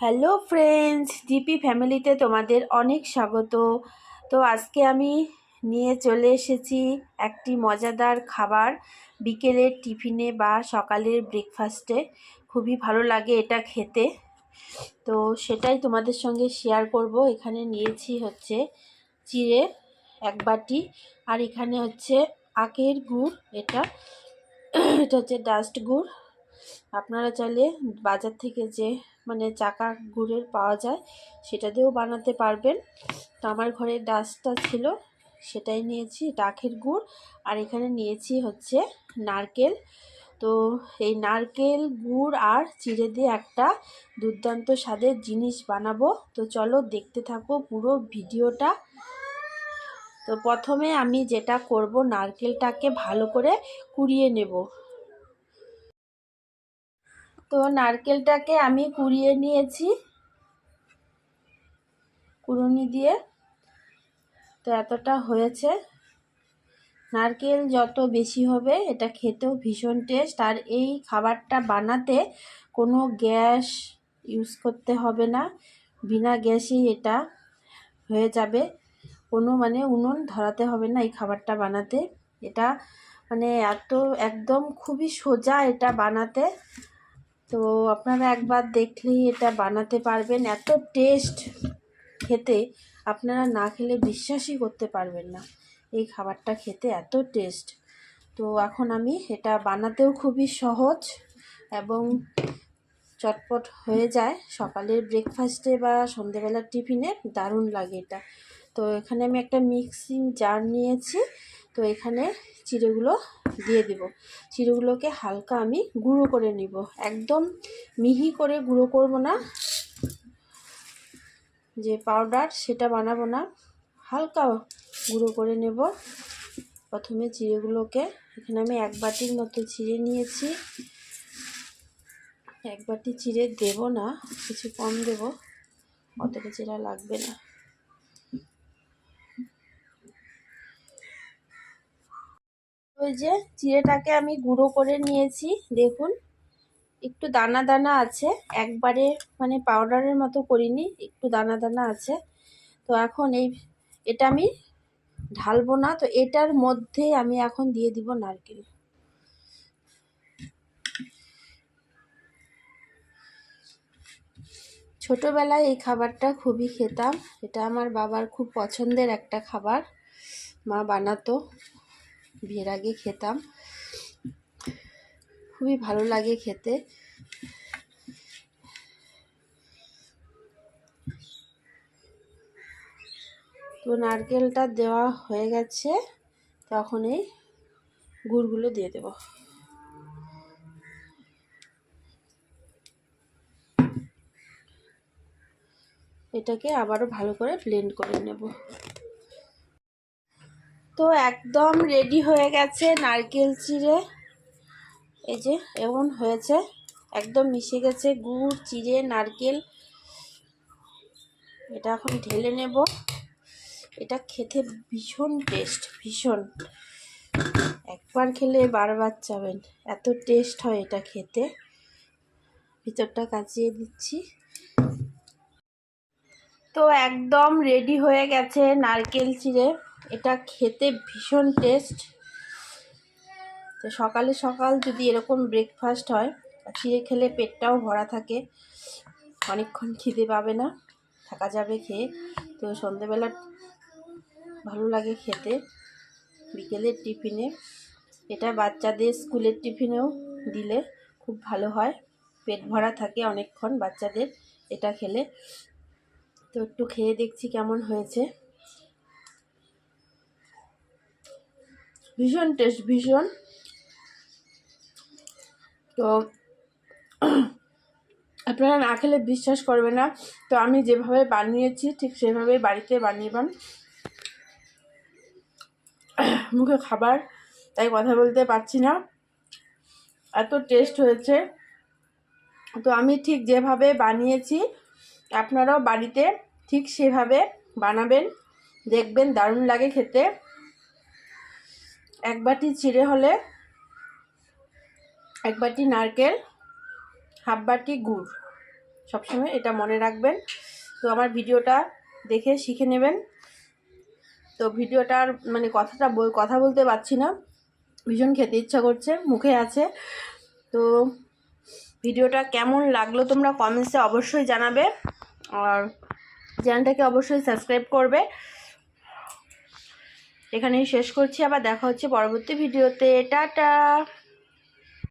Hello friends DP ফ্যামিলিতে তোমাদের অনেক স্বাগত। তো আজকে আমি নিয়ে চলে এসেছি একটি মজাদার খাবার বিকেলের টিফিনে বা সকালের ব্রেকফাস্টে খুবই ভালো লাগে এটা খেতে। তো সেটাই তোমাদের সঙ্গে শেয়ার করব। এখানে নিয়েছি হচ্ছে চিড়ে এক বাটি আর এখানে হচ্ছে আখের গুড়। এটা এটা হচ্ছে ডাস্ট গুড়। আপনারা চাইলে বাজার থেকে যে মানে চাকা গুড়ের পাওয়া যায়, সেটা দিয়েও বানাতে পারবেন। তো আমার ঘরে ডাস্টটা ছিল, সেটাই নিয়েছি, ডাকের গুড়। আর এখানে নিয়েছি হচ্ছে নারকেল। তো এই নারকেল, গুড় আর চিড়ে দিয়ে একটা দুর্দান্ত স্বাদের জিনিস বানাবো। তো চলো দেখতে থাকো পুরো ভিডিওটা। তো প্রথমে আমি যেটা করব, নারকেলটাকে ভালো করে কুড়িয়ে নেব। তো নারকেলটাকে আমি কুড়িয়ে নিয়েছি। কুড়ুনি দিয়ে। তো এতটা হয়েছে। নারকেল যত বেশি হবে, এটা খেতেও ভীষণ টেস্ট। আর এই খাবারটা বানাতে কোনো গ্যাস ইউজ করতে হবে না। বিনা গ্যাসেই এটা হয়ে যাবে। কোনো মানে উনুন ধরাতে হবে না এই খাবারটা বানাতে। এটা মানে এত, একদম খুবই সোজা এটা বানাতে। তো আপনারা একবার দেখলেই এটা বানাতে পারবেন। এত টেস্ট খেতে আপনারা না খেলে বিশ্বাসই করতে পারবেন না। এই খাবারটা খেতে এত টেস্ট তো এখন আমি এটা বানাতেও খুবই সহজ এবং চটপট হয়ে যায়। সকালের ব্রেকফাস্টে বা সন্ধেবেলার টিফিনে দারুণ লাগে এটা। তো এখানে আমি একটা মিক্সিং জার নিয়েছি। তো এখানে চিড়েগুলো দিয়ে দিব। চিড়েগুলোকে হালকা আমি গুঁড়ো করে নিব। একদম মিহি করে গুঁড়ো করব না। যে পাউডার সেটা বানাবো না। হালকা গুঁড়ো করে নেব। প্রথমে চিড়েগুলোকে এখানে আমি এক বাটির মতো চিড়ে নিয়েছি। এক বাটি চিড়ে দেব না, কিছু কম দেব। অতটা চিরা লাগবে না। ওই যে চিড়েটাকে আমি গুঁড়ো করে নিয়েছি, দেখুন। একটু দানা দানা আছে, একবারে মানে পাউডারের মতো করিনি, একটু দানা দানা আছে। তো এখন এই, এটা আমি ঢালবো না, তো এটার মধ্যে আমি এখন দিয়ে দিব নারকেল। ছোটোবেলায় এই খাবারটা খুবই খেতাম, এটা আমার বাবার খুব পছন্দের একটা খাবার, মা বানাতো। বিয়ের আগে খেতাম। খুবই ভালো লাগে খেতে। তো নারকেলটা দেওয়া হয়ে গেছে, তখন এই গুড়গুলো দিয়ে দেব। এটাকে আবারও ভালো করে ব্লেন্ড করে নেব। তো একদম রেডি হয়ে গেছে নারকেল চিড়ে। এই যে, এমন হয়েছে। একদম মিশে গেছে গুড়, চিড়ে, নারকেল। এটা এখন ঢেলে নেব। এটা খেতে ভীষণ টেস্ট ভীষণ। একবার খেলে বারবার চাবেন এত টেস্ট হয় এটা খেতে। ভিতরটা কাচিয়ে দিচ্ছি। তো একদম রেডি হয়ে গেছে নারকেল চিড়ে। এটা খেতে ভীষণ টেস্ট তো সকালে সকাল যদি এরকম ব্রেকফাস্ট হয় চিড়ে খেলে পেটটাও ভরা থাকে, অনেকক্ষণ খিদে পাবে না, থাকা যাবে খেয়ে। তো সন্ধেবেলা ভালো লাগে খেতে, বিকেলের টিফিনে। এটা বাচ্চাদের স্কুলের টিফিনেও দিলে খুব ভালো হয়, পেট ভরা থাকে অনেকক্ষণ বাচ্চাদের, এটা খেলে। তো একটু খেয়ে দেখছি কেমন হয়েছে। ভীষণ টেস্ট ভীষণ। তো, আপনারা না খেলে বিশ্বাস করবে না। তো আমি যেভাবে বানিয়েছি, ঠিক সেভাবে বাড়িতে বানিয়ে মুখে খাবার, তাই কথা বলতে পারছি না। এত টেস্ট হয়েছে। তো আমি ঠিক যেভাবে বানিয়েছি, আপনারাও বাড়িতে ঠিক সেভাবে বানাবেন। দেখবেন দারুণ লাগে খেতে। এক বাটি চিড়ে হলে, এক বাটি নারকেল, হাফ বাটি গুড়। সবসময় এটা মনে রাখবেন। তো আমার ভিডিওটা দেখে শিখে নেবেন। তো ভিডিওটার মানে কথাটা কথা বলতে পারছি না। ভীষণ খেতে ইচ্ছা করছে, মুখে আছে। তো ভিডিওটা কেমন লাগল তোমরা কমেন্টসে অবশ্যই জানাবে। আর চ্যানেলটাকে অবশ্যই সাবস্ক্রাইব করবে। এখানেই শেষ করছি আবার দেখা হচ্ছে পরবর্তী ভিডিওতে। টাটা!